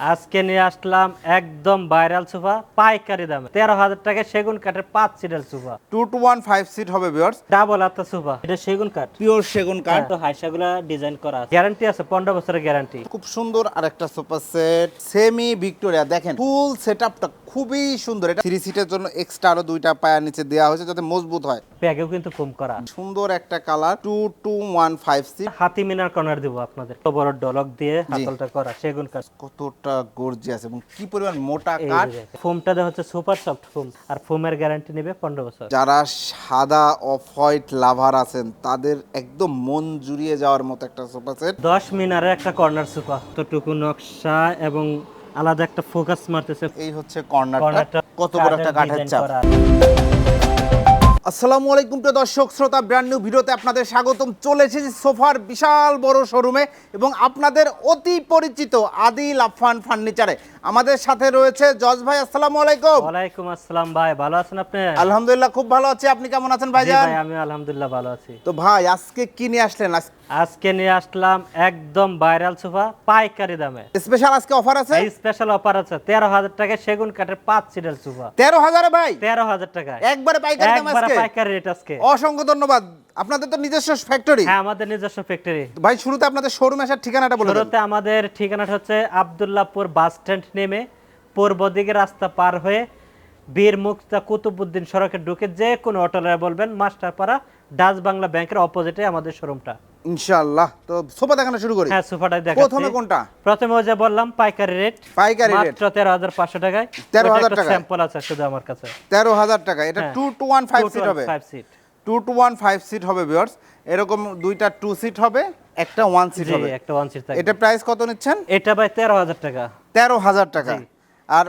আজকে নিয়ে আসলাম একদম ভাইরাল সোফা পাইকারি দামে। তেরো হাজার টাকা সেগুন কাঠের পাঁচ সিটের sofa. Two two one five seat হবে ভিউয়ার্স ডাবল হাতা সোফা এটা সেগুন কাঠ। পিওর সেগুন কাঠ। তো হাইসাগুলা ডিজাইন করা গ্যারান্টি আছে পনেরো বছরের গ্যারান্টি খুব সুন্দর আরেকটা সোফা সেট সেমি ভিক্টোরিয়া দেখেন ফুল সেটআপটা খুবই সুন্দর। এটা থ্রি সিটের জন্য এক্সট্রা আরও দুইটা পায়া নিচে দেওয়া হয়েছে যাতে মজবুত হয়। ব্যাগেও কিন্তু কম করা। সুন্দর একটা colour two two one five seat হাতি মিনার কর্নার দিব আপনাদের। বড় ডলক দিয়ে হাতলটা করা সেগুন কাঠ। কতটা গর্জিয়াস এবং কি পরিমাণ মোটা কাঠ? ফোমটা হচ্ছে সুপার সফট ফোম আর ফোমের গ্যারান্টি নেবে পনেরো বছর। যারা সাদা অফ হোয়াইট লাভার আছেন তাদের একদম মন জুড়িয়ে যাওয়ার মতো একটা সোফা সেট দশ মিনারের একটা কর্নার সোফা তোটুকু নকশা এবং আলাদা একটা ফোকাস মারতেছে। এই হচ্ছে কর্নারটা কত বড় একটা কাঠের চাপ। আসসালামু আলাইকুম প্রিয় দর্শক শ্রোতা ব্র্যান্ড নিউ ভিডিওতে আপনাদের স্বাগতম। চলে এসেছি সোফার বিশাল বড় শোরুমে এবং আপনাদের অতি পরিচিত আদিল আফান ফার্নিচারে আমাদের সাথে রয়েছে জজ ভাই আসসালামু আলাইকুম। ওয়ালাইকুম আসসালাম ভাই ভালো আছেন আপনি? আলহামদুলিল্লাহ খুব ভালো আছি। আপনি কেমন আছেন ভাইজান? ভাই আমি আলহামদুলিল্লাহ ভালো আছি। তো ভাই আজকে কি নিয়ে আসলেন? আজকে নিয়ে আসলাম একদম ভাইরাল সোফা পাইকারি দামে। স্পেশাল আজকে অফার আছে? এই স্পেশাল অফার আছে তেরো হাজার টাকায় সেগুন কাঠের পাঁচ সিটের সোফা। তেরো হাজারে ভাই? তেরো হাজার টাকায়। একবারে পাইকারি দাম একবারে আজকে? পাইকারি রেট আজকে। অসংখ্য ধন্যবাদ। আপনাদের তো নিজস্ব ফ্যাক্টরি হ্যাঁ আমাদের নিজস্ব ফ্যাক্টরি ভাই শুরুতে আপনাদের শোরুম আসার ঠিকানাটা বলুন শুরুতে আমাদের ঠিকানাটা হচ্ছে আবদুল্লাহপুর বাস স্ট্যান্ড নেমে পূর্ব দিকে রাস্তা পার হয়ে বীর মুক্তা কুতুবুদ্দিন সড়কে ঢুকে যে কোনো অটোলায় বলবেন মাস্টারপাড়া ডাচ বাংলা ব্যাংকের অপোজিটে আমাদের শোরুমটা ইনশাআল্লাহ। তো সোফা দেখানো শুরু করি। হ্যাঁ সোফাটা দেখাচ্ছি। প্রথমে কোনটা? প্রথমে ওই যে বললাম পাইকারি রেট পাইকারি রেট মাত্র তেরো হাজার পাঁচশো টাকায়। 13,000 টাকায়? স্যাম্পল আছে শুধু আমার কাছে। তেরো হাজার টাকা। এটা হ্যাঁ। Two two one five seat হবে। Five seat two two one five seat হবে ভিউয়ার্স এরকম দুইটা টু সিট হবে একটা ওয়ান সিট হবে। একটা ওয়ান সিট থাকে এটা প্রাইস কত নিচ্ছেন? এটা ভাই তেরো হাজার টাকা। তেরো হাজার টাকা। আর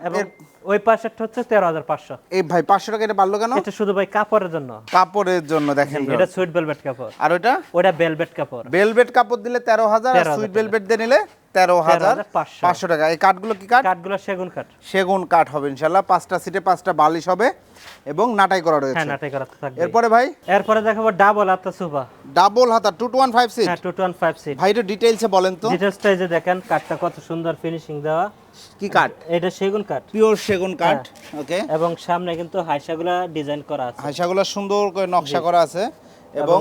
ওই পাশেরটা হচ্ছে তেরো হাজার পাঁচশো। এই ভাই পাঁচশো টাকা এটা বাড়লো কেন? এটা শুধু ভাই কাপড়ের জন্য। কাপড়ের জন্য দেখেন এটা সুইট ভেলভেট কাপড়। আর ওটা ওটা ভেলভেট কাপড়। বেলভেট কাপড় দিলে তেরো হাজার আর সুইট টাকা। বেলভেট দিয়ে নিলে তেরো হাজার পাঁচশো। টাকা। এই কাঠগুলো কি কাঠ? কাঠগুলো সেগুন কাঠ। সেগুন কাঠ হবে ইনশাল্লাহ পাঁচটা সিটে পাঁচটা বালিশ হবে এবং নাটাই করা হ্যাঁ রয়েছে নাটাই করা থাকবে। এরপরে ভাই? এরপরে দেখাবো ডাবল হাতা সোফা ডাবল হাতা two two one five seat হ্যাঁ টু টু ফাইভ সিট ভাই এটা ডিটেইলসে বলেন তো। ডিটেলসটা এই যে দেখেন কাঠটা কত সুন্দর ফিনিশিং দেওয়া। কি কাঠ? এটা সেগুন কাঠ। পিওর সেগুন কাঠ হ্যাঁ। ওকে এবং সামনে কিন্তু হাইসাগুলা ডিজাইন করা আছে। হাইসাগুলো সুন্দর করে নকশা করা আছে এবং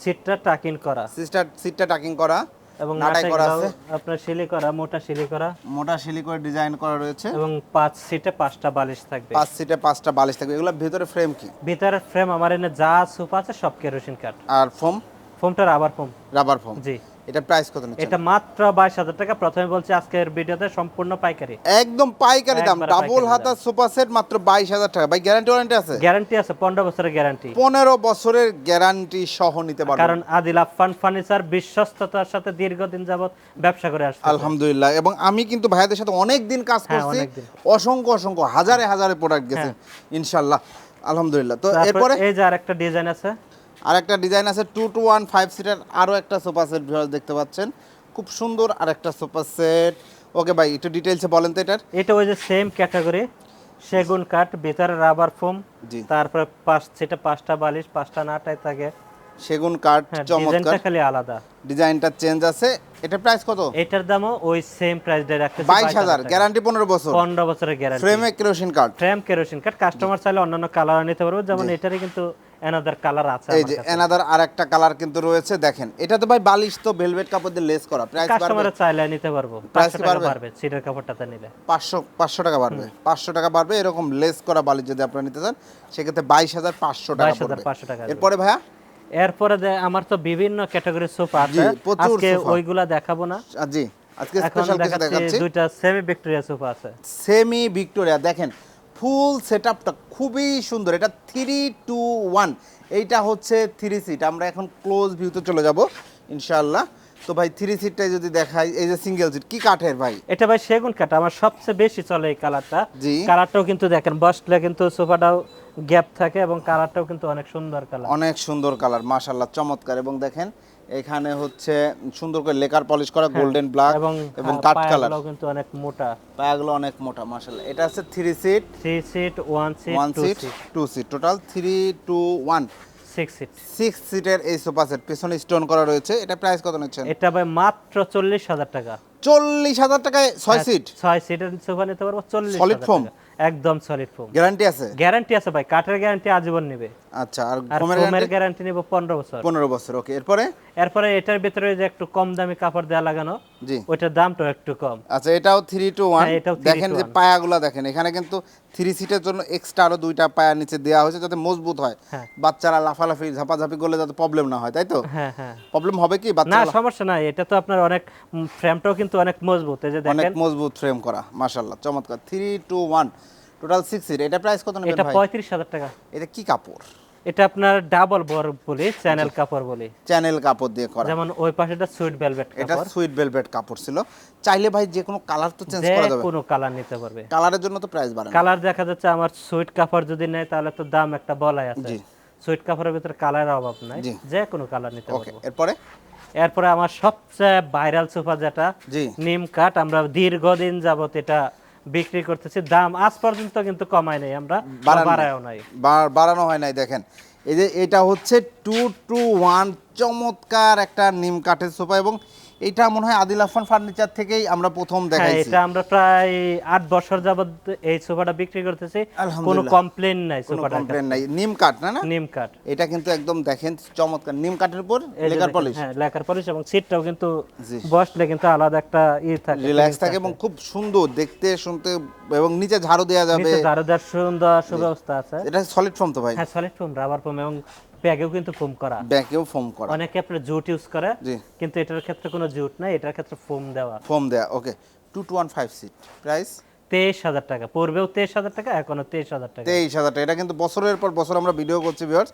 সিটটা টাকিন করা। সিস্টার সিটটা টাকিং করা এবং নাটাই করা আছে। আপনার সিলি করা মোটা সিলি করা। মোটা শিলি করে ডিজাইন করা রয়েছে। এবং পাঁচ সিটে পাঁচটা বালিশ থাকবে। পাঁচ সিটে পাঁচটা বালিশ থাকবে। এগুলো ভিতরে ফ্রেম কি? ভিতরে ফ্রেম আমার এনে যা সোফা আছে সব কেরোসিন কাঠ। আর ফোম ফোমটা রাবার ফোম রাবার ফোম জি। এটা প্রাইস কত নিচ্ছে এটা মাত্র বাইশ হাজার টাকা। প্রথমে বলছি আজকের ভিডিওতে সম্পূর্ণ পাইকারি। একদম পাইকারি দাম ডাবল হাতা সোফা সেট মাত্র বাইশ হাজার টাকা। ভাই গ্যারান্টি ওয়ারেন্টি আছে? গ্যারান্টি আছে পনেরো বছরের গ্যারান্টি পনেরো বছরের গ্যারান্টি সহ নিতে পারবেন কারণ আদিল আফান ফার্নিচার বিশ্বস্ততার সাথে দীর্ঘদিন যাবত ব্যবসা করে আসছে। আলহামদুলিল্লাহ। এবং আমি কিন্তু ভাইয়াদের সাথে অনেক দিন কাজ হ্যাঁ, করছি। অসংখ্য অসংখ্য হাজারে হাজারে প্রোডাক্ট গেছে ইনশাল্লাহ। আলহামদুলিল্লাহ। তো এরপরে? এই যে আরেকটা ডিজাইন আছে আর একটা ডিজাইন আছে two two one five seater আরও একটা সোফা সেট দেখতে পাচ্ছেন। খুব সুন্দর আর একটা সোফা সেট ওকে ভাই একটু ডিটেলসে বলেন তো এটার। এটা ওই যে সেম ক্যাটাগরি সেগুন কাঠ ভেতরে রাবার ফোম জি। তারপরে পাঁচ সেটা পাঁচটা বালিশ পাঁচটা নাটাই থাকে। সেগুন কাঠ হ্যাঁ চমৎকার। খালি আলাদা। ডিজাইনটা চেঞ্জ আছে। এটা প্রাইস কত? এটার দামও ওই সেম প্রাইস দিয়ে রাখতেছি বাইশ হাজার। গ্যারান্টি পনেরো বছর। পনেরো বছরের গ্যারান্টি ফ্রেমে কেরোসিন কাঠ ফ্রেম কেরোসিন কাঠ কাস্টমার চাইলে অন্যান্য কালার নিতে পারবে। যেমন এটারই কিন্তু এনাদার কালার আছে এই যে কাছে। এনাদার আর কালার কিন্তু রয়েছে। দেখেন এটা তো ভাই বালিশ তো ভেলভেট কাপড় দিয়ে লেস করা। প্রাইস বাড়বে। কাস্টমার চাইলে নিতে পারব। Price পাঁচশো কি টাকা বাড়বে? পারবে সিটের কাপড়টাতে নিলে। পাঁচশো পাঁচশো টাকা বাড়বে। পাঁচশো টাকা বাড়বে। এরকম লেস করা বালিশ যদি আপনারা নিতে চান সেক্ষেত্রে বাইশ হাজার পাঁচশো টাকা বাইশ হাজার পড়বে। পাঁচশো টাকা। এরপরে ভাইয়া? এরপরে আমার তো বিভিন্ন ক্যাটাগরির সোফা আছে। আজকে ওইগুলা দেখাবো না। জি আজকে স্পেশাল কিছু দেখাচ্ছি দেখাচ্ছি। দুইটা সেমি ভিক্টোরিয়া সোফা আছে। সেমি ভিক্টোরিয়া দেখেন ফুল সেটআপটা খুবই সুন্দর। এটা থ্রি টু ওয়ান এইটা হচ্ছে থ্রি সিট আমরা এখন ক্লোজ ভিউতে চলে যাব ইনশাআল্লাহ। তো ভাই থ্রি সিটটাই যদি দেখাই এই যে সিঙ্গেল সিট কি কাঠের ভাই? এটা ভাই সেগুন কাঠ আমার সবচেয়ে বেশি চলে এই কালারটা। কালারটাও কিন্তু দেখেন বসলে কিন্তু সোফাটাও গ্যাপ থাকে এবং কালারটাও কিন্তু অনেক সুন্দর কালার অনেক সুন্দর কালার মাশাল্লাহ চমৎকার। এবং দেখেন এখানে হচ্ছে সুন্দর করে লেকার পলিশ করা গোল্ডেন ব্ল্যাক এবং এবং হ্যাঁ, কালার কিন্তু অনেক মোটা। পায়াগুলো অনেক মোটা মাশাল্লাহ এটা হচ্ছে three seat three seat one seat two seat seat two seat total three two one six seat six সিটের এই সোফা সেট পেছনে স্টোন করা রয়েছে। এটা প্রাইস কত নিচ্ছেন? এটা ভাই মাত্র চল্লিশ হাজার টাকা। চল্লিশ হাজার টাকায় ছয় সিট ছয় সিটের সোফা নিতে পারব চল্লিশ সলিড ফোম একদম সলিড ফোম গ্যারান্টি আছে? গ্যারান্টি আছে ভাই কাঠের গ্যারান্টি আজীবন নেবে। আচ্ছা আর গ্যারান্টি নেব পনেরো বছর। পনেরো বছর ওকে এরপরে? এরপরে এটার ভিতরে যে একটু কম দামি কাপড় দেওয়া লাগানো জি। ওইটার দামটাও একটু কম। আচ্ছা এটাও থ্রি টু ওয়ান হ্যাঁ, এটাও 3 দেখেন যে পায়াগুলো দেখেন এখানে কিন্তু থ্রি সিটের জন্য এক্সট্রা আরও দুইটা পায়া নিচে দেওয়া হয়েছে যাতে মজবুত হয়। হ্যাঁ। বাচ্চারা লাফালাফি ঝাপাঝাপি করলে যাতে প্রবলেম না হয় তাই তো? হ্যাঁ হ্যাঁ। প্রবলেম হবে কি? না সমস্যা নাই এটা তো আপনার অনেক ফ্রেমটাও কিন্তু অনেক মজবুত। এই যে অনেক মজবুত ফ্রেম করা মাশাল্লাহ চমৎকার। Three two one total six seat এটা প্রাইস কত নেবেন এটা ভাই? পঁয়ত্রিশ হাজার টাকা। এটা কি কাপড়? এটা আপনার ডাবল বর বলি চ্যানেল কাপড় বলি। চ্যানেল কাপড় দিয়ে করা। যেমন ওই পাশেটা সুইট ভেলভেট এটা সুইট ভেলভেট কাপড় ছিল। চাইলে ভাই যে কোনো কালার তো চেঞ্জ করা যাবে। কোনো কালার নিতে পারবে। কালারের জন্য তো প্রাইস বাড়ে কালার দেখা যাচ্ছে আমার সুইট কাপড় যদি নেয় তাহলে তো দাম একটা বলাই আছে। জি। সুইট কাপড়ের ভিতরে কালারের অভাব নাই। যে কোনো কালার নিতে ওকে পারব। এরপরে? এরপরে আমার সবচেয়ে ভাইরাল সোফা যেটা জি। নিম কাঠ। আমরা দীর্ঘদিন যাবত এটা বিক্রি করতেছি। দাম আজ পর্যন্ত কিন্তু কমাই নাই আমরা বাড়ান বাড়ায়ও নাই। বাড়ানো হয় নাই দেখেন। এই যে এটা হচ্ছে টু টু ওয়ান চমৎকার একটা নিম কাঠের সোফা এবং এটা মনে হয় আদিল আফান ফার্নিচার থেকেই আমরা প্রথম হ্যাঁ দেখাইছি। এটা আমরা প্রায় আট বছর যাবত এই সোফাটা বিক্রি করতেছি। কোনো। কমপ্লেন নাই কোনো সোফাটার কমপ্লেন নাই। নিম কাঠ না না? নিম কাঠ। এটা কিন্তু একদম দেখেন চমৎকার। নিম কাঠের উপর লেকার পলিশ হ্যাঁ লেকার পলিশ এবং সিটটাও কিন্তু বসলে কিন্তু আলাদা একটা ই থাকে রিল্যাক্স থাকে এবং খুব সুন্দর দেখতে শুনতে এবং নিচে ঝাড়ু দেওয়া যাবে। নিচে দারুদার সুন্দর সুব্যবস্থা আছে। এটা সলিড ফর্ম তো ভাই। হ্যাঁ সলিড ফোম রাবার ফোম এবং ব্যাগেও কিন্তু ফোম করা। ব্যাকেও ফোম করা। অনেকে আপনার জুট ইউজ করে জি। কিন্তু এটার ক্ষেত্রে কোনো জুট নাই এটার ক্ষেত্রে ফোম দেওয়া। ফোম দেয়া okay. Two two one five seat price? তেইশ হাজার টাকা পূর্বেও তেইশ হাজার টাকা এখনও তেইশ হাজার টাকা। তেইশ হাজার টাকা এটা কিন্তু বছরের পর বছর আমরা ভিডিও করছি ভিউয়ার্স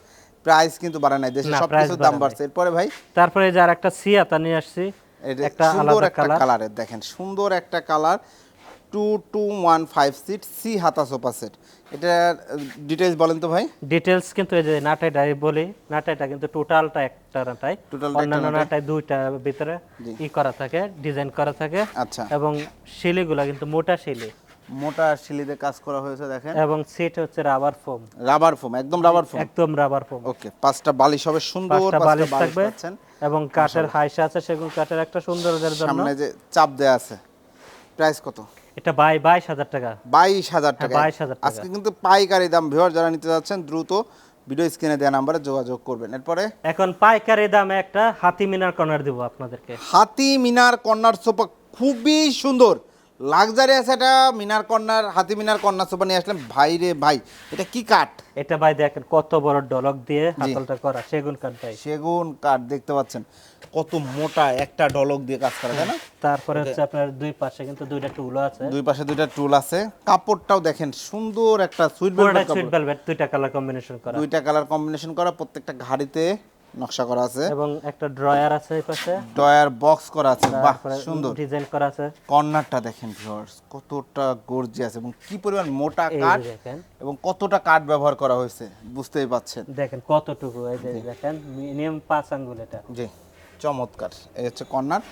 প্রাইস কিন্তু বাড়া নাই দেশে সব কিছুর দাম বাড়ছে। এরপরে ভাই? তারপরে যে আর একটা সিয়াতা নিয়ে আসছি এটা একটা সুন্দর আলাদা একটা কালার কালারের দেখেন সুন্দর একটা colour two two one five seat C হাতা সোফা সেট। এটার ডিটেলস বলেন তো ভাই। ডিটেলস কিন্তু এই যে নাটাইটা বলি নাটাইটা কিন্তু টোটালটা একটা নাটাই। অন্যান্য নাটাই। নাটাই দুইটা ভিতরে ই করা থাকে ডিজাইন করা থাকে। আচ্ছা। এবং শিলিগুলা কিন্তু মোটা শিলি। মোটা শিলিতে কাজ করা হয়েছে দেখেন। এবং সিট হচ্ছে রাবার ফোম রাবার ফোম একদম রাবার ফোম একদম রাবার ফোম ওকে পাঁচটা বালিশ হবে সুন্দর পাঁচটা বালিশ বালিশ থাকবে এবং কাঠের হাইসা আছে সেগুন কাঠের একটা সৌন্দর্যের জন্য। সামনে যে চাপ দেয়া আছে প্রাইস কত? এটা বাই বাইশ হাজার টাকা। বাইশ হাজার টাকা। হ্যাঁ, 22,000 টাকা। আজকে কিন্তু পাইকারি দাম ভিওর যারা নিতে যাচ্ছেন দ্রুত ভিডিও স্ক্রিনে দেওয়া নাম্বারে যোগাযোগ করবেন। এরপরে? এখন পাইকারি দামে একটা হাতি মিনার কর্নার দিব আপনাদেরকে। হাতি মিনার কর্নার সোফা খুবই সুন্দর। লাক্সারি আছে এটা মিনার কর্নার হাতি মিনার কর্নার সোফা নিয়ে আসলেন ভাই রে ভাই এটা কি কাঠ? এটা ভাই দেখেন কত বড় ডলক দিয়ে হাতলটা করা সেগুন কাঠ ভাই সেগুন কাঠ দেখতে পাচ্ছেন। কত মোটা একটা ডলক দিয়ে কাজ করা তাই না? তারপরে হচ্ছে আপনার দুই পাশে কিন্তু দুইটা টুলো আছে। দুই পাশে দুইটা টুল আছে। কাপড়টাও দেখেন সুন্দর একটা সুইট পুরোটা সুইট ভেলভেট দুইটা কালার কম্বিনেশন করা। দুইটা কালার কম্বিনেশন করা প্রত্যেকটা ঘাড়িতে নকশা করা আছে। এবং একটা ড্রয়ার আছে এই পাশে। ডয়ার বক্স করা আছে বাহ সুন্দর। ডিজাইন করা আছে। কর্নারটা দেখেন ভিউয়ার্স কতটা গর্জিয়াস এবং কি পরিমাণ মোটা কাঠ দেখেন। এবং কতটা কাঠ ব্যবহার করা হয়েছে বুঝতেই পাচ্ছেন। দেখেন কতটুকু এই যে দেখেন মিনিমাম পাঁচ আঙ্গুল এটা। জি। চমৎকার। এই হচ্ছে কর্নার।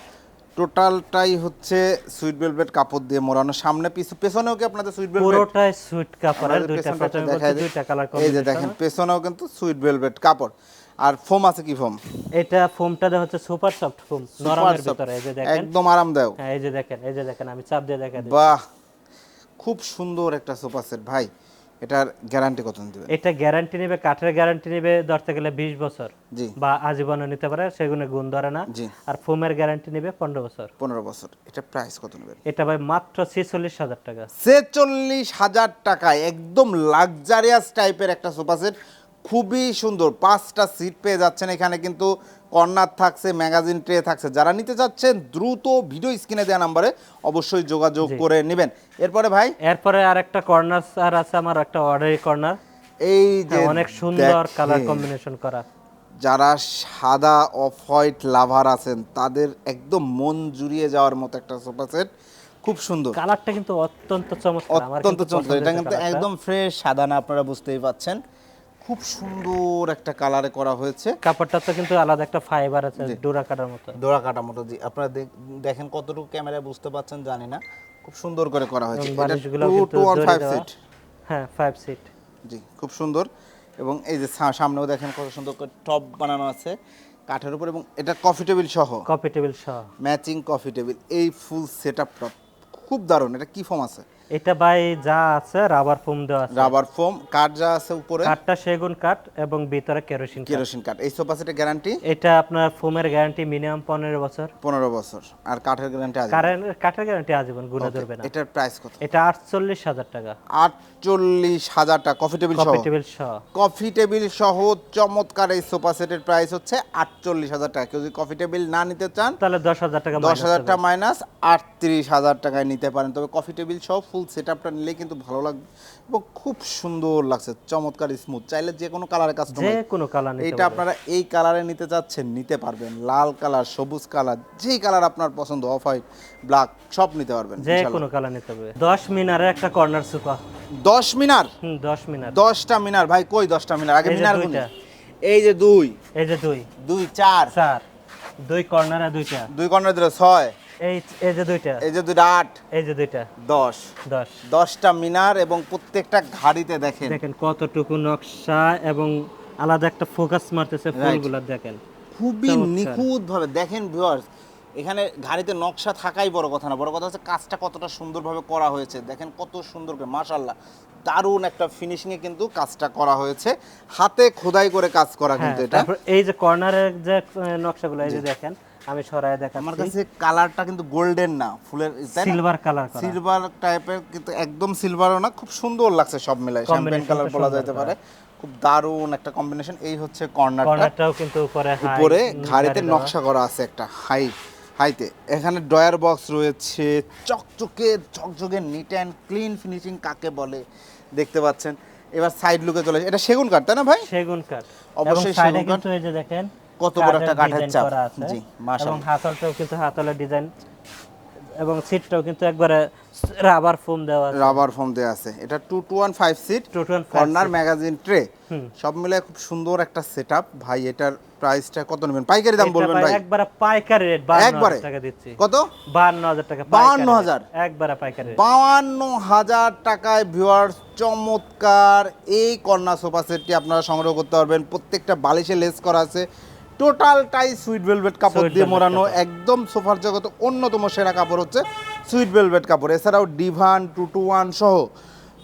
টোটালটাই হচ্ছে সুইট ভেলভেট কাপড় দিয়ে মোড়ানো। সামনে পিছু পেছনেও কি আপনাদের সুইট ভেলভেট পুরোটাই সুইট কাপড়ের দুইটা প্রথমে বলছি দুইটা কালার এই যে দেখেন পেছনেও কিন্তু সুইট ভেলভেট কাপড়। আর ফোম আছে কি ফোম এটা ফোমটা দেওয়া হচ্ছে সুপার সফট ফোম নরমের ভিতরে। এই যে দেখেন। একদম আরামদায়ক। হ্যাঁ এই যে দেখেন এই যে দেখেন আমি চাপ দিয়ে দেখা দিই বাহ খুব সুন্দর একটা সোফা সেট ভাই। এটার গ্যারান্টি কত দিবেন এটা গ্যারান্টি নেবে কাঠের গ্যারান্টি নেবে ধরতে গেলে বিশ বছর। জি। বা আজীবনও নিতে পারে সেগুলো গুণ ধরে না। জি। আর ফোমের গ্যারান্টি নেবে পনেরো বছর। পনেরো বছর। এটা প্রাইস কত নেবেন? এটা ভাই মাত্র ছেচল্লিশ হাজার টাকা। ছেচল্লিশ হাজার টাকায় একদম লাক্সারিয়াস টাইপের একটা সোফা সেট খুবই সুন্দর পাঁচটা সিট পেয়ে যাচ্ছেন এখানে কিন্তু কর্নার থাকছে ম্যাগাজিন ট্রে থাকছে। যারা নিতে চাচ্ছেন দ্রুত ভিডিও স্ক্রিনে দেওয়া নাম্বারে অবশ্যই যোগাযোগ করে নেবেন। এরপরে ভাই? এরপরে আর একটা কর্নার আর আছে আমার একটা অর্ডারি কর্নার। এই যে অনেক সুন্দর কালার কম্বিনেশন করা। যারা সাদা অফ হোয়াইট লাভার আছেন তাদের একদম মন জুড়িয়ে যাওয়ার মতো একটা সোফা সেট। খুব সুন্দর। কালারটা কিন্তু অত্যন্ত চমৎকার। অত্যন্ত চমৎকার। এটা কিন্তু একদম ফ্রেশ সাদা না আপনারা বুঝতেই পাচ্ছেন। খুব সুন্দর একটা কালারে করা হয়েছে। কাপড়টা তো কিন্তু আলাদা একটা ফাইবার আছে ডোরা কাটার মতো। দোড়া কাটা মতো জি। আপনারা দেখেন কতটুকু ক্যামেরায় বুঝতে পাচ্ছেন জানি না। খুব সুন্দর করে করা হয়েছে। এটা। সিট হ্যাঁ ফাইভ সিট জি খুব সুন্দর। এবং এই যে সামনেও দেখেন কত সুন্দর করে টপ বানানো আছে কাঠের উপর এবং এটা কফি টেবিল সহ। কপি টেবিল সহ। ম্যাচিং কফি টেবিল এই ফুল সেট আপটা খুব দারুণ। এটা কি ফর্ম আছে? এটা ভাই যা আছে রাবার ফোম দেওয়া আছে। রাবার ফোম কাঠ যা আছে উপরে। কাঠটা সেগুন কাঠ এবং ভিতরে কেরোসিন কেরোসিন কাঠ। এই সোফা সেটের গ্যারান্টি এটা আপনার ফোমের গ্যারান্টি মিনিমাম পনেরো বছর। পনেরো বছর। আর কাঠের গ্যারান্টি আছে কারেন্ট কাঠের গ্যারান্টি আজীবন গুণা ধরবে না। এটার প্রাইস কত? এটা আটচল্লিশ হাজার টাকা। আটচল্লিশ হাজার টাকা। কফি টেবিল সহ? কপি টেবিল সহ। কফি টেবিল সহ চমৎকার এই সোফা সেটের প্রাইস হচ্ছে আটচল্লিশ হাজার টাকা। কেউ যদি কফি টেবিল না নিতে চান তাহলে দশ হাজার টাকা দশ minus হাজার হবে। টাকা মাইনাস আটত্রিশ হাজার টাকায় নিতে পারেন। তবে কফি টেবিল সহ ফুল সেট আপটা নিলে কিন্তু ভালো লাগবে এবং খুব সুন্দর লাগছে চমৎকার স্মুথ চাইলে যে কোনো কালারের যে কোনো কালার নিতে এইটা আপনারা এই কালারে নিতে চাচ্ছেন নিতে পারবেন। লাল কালার সবুজ কালার যেই কালার আপনার পছন্দ অফ হোয়াইট ব্ল্যাক সব নিতে পারবেন যে কোনো কালার নিতে পারবে দশ মিনারের একটা কর্নার সোফা দশ মিনার? হুম দশ মিনার। দশটা মিনার? ভাই কই দশটা মিনার? আগে যে মিনার দুইটা। এই যে দুই। এই যে দুই। দুই চার। চার। দুই কর্নারে দুইটা। দুই কর্নার দিলে ছয়। এই যে দুইটা। এই যে দুইটা আট। এই যে দুইটা। দশ। দশ। দশটা মিনার এবং প্রত্যেকটা ঘাড়িতে দেখেন। দেখেন কতটুকু নকশা এবং আলাদা একটা ফোকাস মারতেছে ফুলগুলো দেখেন। খুবই নিখুঁত ভাবে দেখেন ভিউয়ার্স এখানে ঘাড়িতে নকশা থাকাই বড় কথা না বড় কথা হচ্ছে কাজটা কতটা সুন্দরভাবে করা হয়েছে। দেখেন কত সুন্দর করে মাশাল্লাহ দারুণ একটা ফিনিশিং এ কিন্তু কাজটা করা হয়েছে। হাতে খোদাই করে কাজ করা হ্যাঁ কিন্তু এটা। তারপর এই যে কর্নারের যে নকশাগুলো এই যে দেখেন আমি সরায় আমার কাছে কালারটা কিন্তু গোল্ডেন না ফুলের সিলভার কালার সিলভার টাইপের কিন্তু একদম সিলভারও না খুব সুন্দর লাগছে সব মিলাই শ্যাম্পেন কালার বলা যেতে পারে। খুব দারুণ একটা কম্বিনেশন এই হচ্ছে কর্নারটা কর্নারটাও কিন্তু উপরে high, উপরে ঘাড়িতে নকশা করা আছে একটা হাই হাইতে এখানে ডয়ার বক্স রয়েছে চকচকে চকচকে নিট অ্যান্ড ক্লিন ফিনিশিং কাকে বলে দেখতে পাচ্ছেন। এবার সাইড লুকে চলে এটা সেগুন কাঠ তাই না ভাই? সেগুন কাঠ। অবশ্যই সেগুন কাঠ। এই যে দেখেন কত বড় একটা কাঠের চাপ। জি, মাশাআল্লাহ। এবং হাতলটাও কিন্তু হাতলের ডিজাইন এবং সিটটাও কিন্তু একবারে রাবার ফোম দেওয়া আছে। রাবার ফোম দেওয়া আছে। এটা two two one five seat 215 corner magazine tray সব মিলে খুব সুন্দর একটা সেট ভাই এটার প্রাইসটা কত নেবেন? পাইকারি দাম বলবেন ভাই? একবারে পাইকারি রেট 52000 টাকা দিচ্ছি। কত? 52000 টাকা 52,000 পাইকারি rate, একবারে পাইকারি rate। বাউান্ন হাজার টাকায় ভিউয়ার্স চমৎকার। এই কর্নার সোফা সেটটি আপনারা সংগ্রহ করতে পারবেন। প্রত্যেকটা বালিশে লেস করা আছে। টোটালটাই সুইট ভেলভেট কাপড় দিয়ে মোড়ানো একদম সোফার জগতে অন্যতম সেরা কাপড় হচ্ছে সুইট ভেলভেট কাপড়। এছাড়াও ডিভান টু টু ওয়ান সহ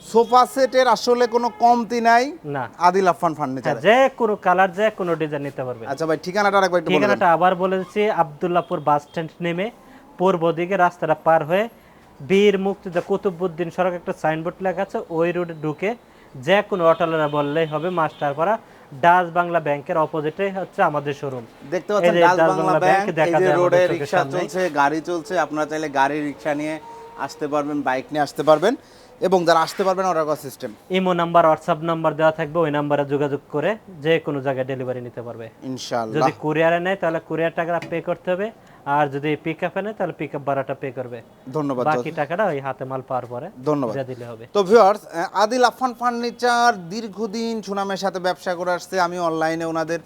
সোফা সেটের আসলে কোনো কমতি নাই না। আদিল আফান ফার্নিচার। হ্যাঁ, যে কোনো কালার যে কোনো ডিজাইন নিতে পারবে আচ্ছা ভাই ঠিকানাটা আরেকবার একটু ঠিকানাটা আবার বলে দিচ্ছি আবদুল্লাপুর বাস স্ট্যান্ড নেমে পূর্ব দিকে রাস্তাটা পার হয়ে বীর মুক্তিযোদ্ধা কুতুবুদ্দিন সড়ক একটা সাইনবোর্ড লেখা আছে ওই রোডে ঢুকে যে কোনো অটোলারা বললেই হবে মাস্টারপাড়া ডাচ বাংলা ব্যাংকের অপোজিটে হচ্ছে আমাদের শোরুম দেখতে পাচ্ছেন ডাস ডাচ বাংলা ব্যাংক দেখা যায় রোডে রিকশা রিক্সা চলছে গাড়ি চলছে আপনারা চাইলে গাড়ি রিকশা নিয়ে আসতে পারবেন বাইক নিয়ে আসতে পারবেন। এবং যারা আসতে পারবেন ওরা system Imo number WhatsApp number দেওয়া থাকবে ওই নাম্বারে যোগাযোগ করে যে কোনো জায়গায় ডেলিভারি নিতে পারবে। ইনশাআল্লাহ। যদি কুরিয়ারে নেয় তাহলে কুরিয়ার টাকাটা পে করতে হবে। আর যদি পিক আপে নেয় তাহলে পিক আপ ভাড়াটা পে করবে। ধন্যবাদ বাকি টাকাটা ওই হাতে মাল পাওয়ার পরে ধন্যবাদ। দিলে হবে। তো ভিউয়ার্স আদিল আফান ফার্নিচার দীর্ঘদিন সুনামের সাথে ব্যবসা করে আসছে। আমি অনলাইনে ওনাদের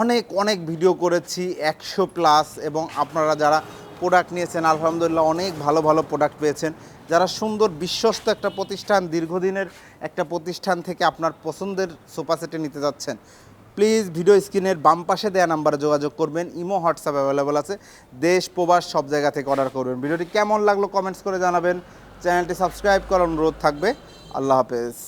অনেক অনেক ভিডিও করেছি একশো প্লাস এবং আপনারা যারা প্রোডাক্ট নিয়েছেন, আলহামদুলিল্লাহ অনেক ভালো ভালো প্রোডাক্ট পেয়েছেন। যারা সুন্দর বিশ্বস্ত একটা প্রতিষ্ঠান, দীর্ঘদিনের একটা প্রতিষ্ঠান থেকে আপনার পছন্দের সোফা সেটে নিতে যাচ্ছেন প্লিজ ভিডিও স্ক্রিনের বাম পাশে দেওয়া নাম্বারে যোগাযোগ করবেন, ইমো, হোয়াটসঅ্যাপ অ্যাভেলেবল আছে। দেশ, প্রবাস, সব জায়গা থেকে অর্ডার করবেন। ভিডিওটি কেমন লাগল কমেন্টস করে জানাবেন। চ্যানেলটি সাবস্ক্রাইব করার অনুরোধ থাকবে। আল্লাহ হাফেজ।